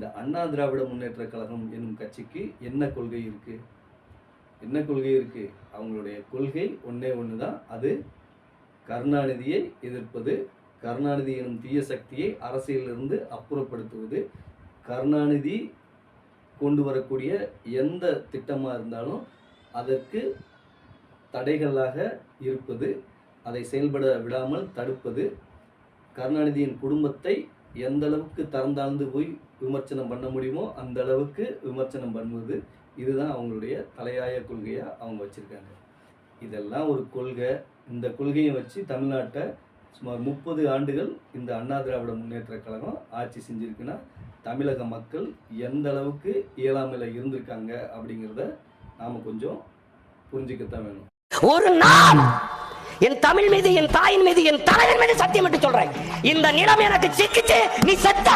இந்த அண்ணா திராவிட முன்னேற்ற கழகம் என்னும் கட்சிக்கு என்ன கொள்கை இருக்கு? என்ன கொள்கை இருக்கு? அவங்களுடைய கொள்கை ஒன்றே ஒன்று தான் அது கருணாநிதியை எதிர்ப்பது கருணாநிதி எனும் தீய சக்தியை அரசியலிருந்து அப்புறப்படுத்துவது கருணாநிதி கொண்டு வரக்கூடிய எந்த திட்டமாக இருந்தாலும் அதற்கு தடைகளாக இருப்பது அதை செயல்பட விடாமல் தடுப்பது கருணாநிதியின் குடும்பத்தை எந்த அளவுக்கு தரந்தாழ்ந்து போய் விமர்சனம் பண்ண முடியுமோ அந்த அளவுக்கு விமர்சனம் பண்ணுவது இதுதான் அவங்களுடைய தலையாய கொள்கையாக அவங்க வச்சுருக்காங்க. இதெல்லாம் ஒரு கொள்கை. இந்த கொள்கையை வச்சு தமிழ்நாட்டை சுமார் முப்பது ஆண்டுகள் இந்த அண்ணா திராவிட முன்னேற்ற கழகம் ஆட்சி செஞ்சிருக்குன்னா தமிழக மக்கள் எந்த அளவுக்கு இயலாமையில் இருந்திருக்காங்க அப்படிங்கிறத நாம் கொஞ்சம் புரிஞ்சுக்கத்தான் வேணும். ஒரு நாள் என் தமிழ் மீது என் தாயின் மீது என் தலைவன் மீது சத்தியம் என்று சொல்றேன். இந்த நிலம் எனக்கு சிக்கிச்சு நீ செத்த.